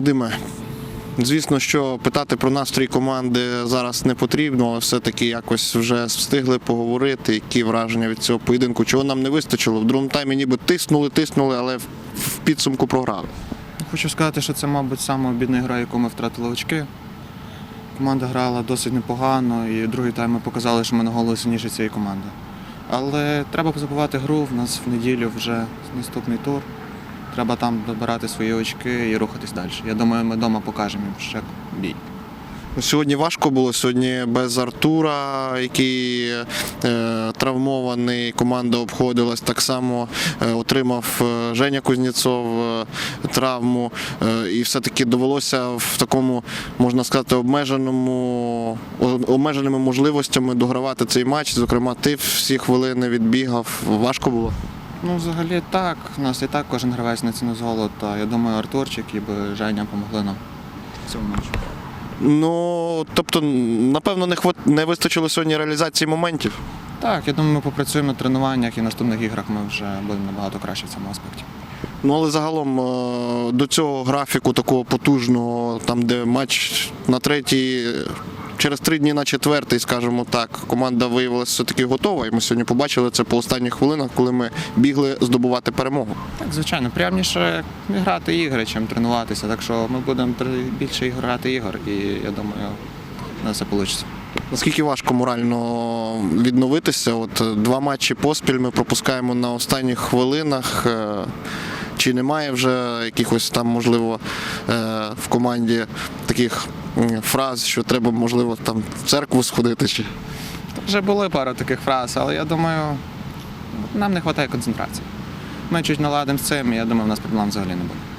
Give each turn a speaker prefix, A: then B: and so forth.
A: Вадиме, звісно, що питати про настрій команди зараз не потрібно, але все-таки якось вже встигли поговорити, які враження від цього поєдинку, чого нам не вистачило. В другому таймі ніби тиснули, тиснули, але в- підсумку програли.
B: Хочу сказати, що це, мабуть, саме обідна гра, яку ми втратили очки. Команда грала досить непогано, і другий тайм ми показали, що ми на голову сильніше цієї команди. Але треба забувати гру. В нас в неділю вже наступний тур. Треба там добирати свої очки і рухатись далі. Я думаю, ми вдома покажемо їм ще бій.
A: Сьогодні важко було. Сьогодні без Артура, який е, травмований, команда обходилась. Так само е, отримав е, Женя Кузнєцов е, травму. Е, і все-таки довелося в такому, можна сказати, обмеженому, обмеженими можливостями догравати цей матч. Зокрема, ти всі хвилини відбігав. Важко було.
B: Ну, взагалі так. У нас і так кожен гравець на ціну золота. Я думаю, Артурчик і би Женя помогли нам в цьому матчі.
A: Ну, тобто, напевно, не хват... не вистачило сьогодні реалізації моментів.
B: Так, я думаю, ми попрацюємо на тренуваннях і в наступних іграх ми вже будемо набагато краще в цьому аспекті.
A: Ну, але загалом е, до цього графіку такого потужного, там де матч на третій, через три дні на четвертий, скажімо так, команда виявилася все-таки готова. І ми сьогодні побачили це по останніх хвилинах, коли ми бігли здобувати перемогу.
B: Так, звичайно, приємніше грати ігри, чим тренуватися. Так що ми будемо більше грати ігор, і я думаю, у нас все вийде.
A: Наскільки важко морально відновитися? От е, два матчі поспіль ми пропускаємо на останніх хвилинах. Е, Чи немає вже якихось там, можливо, е, в команді таких фраз, що треба, можливо, там в церкву сходити? Чи...
B: Вже були пару таких фраз, але я думаю, нам не вистачає концентрації. Ми чуть наладимо з цим, і я думаю, у нас проблем взагалі не буде.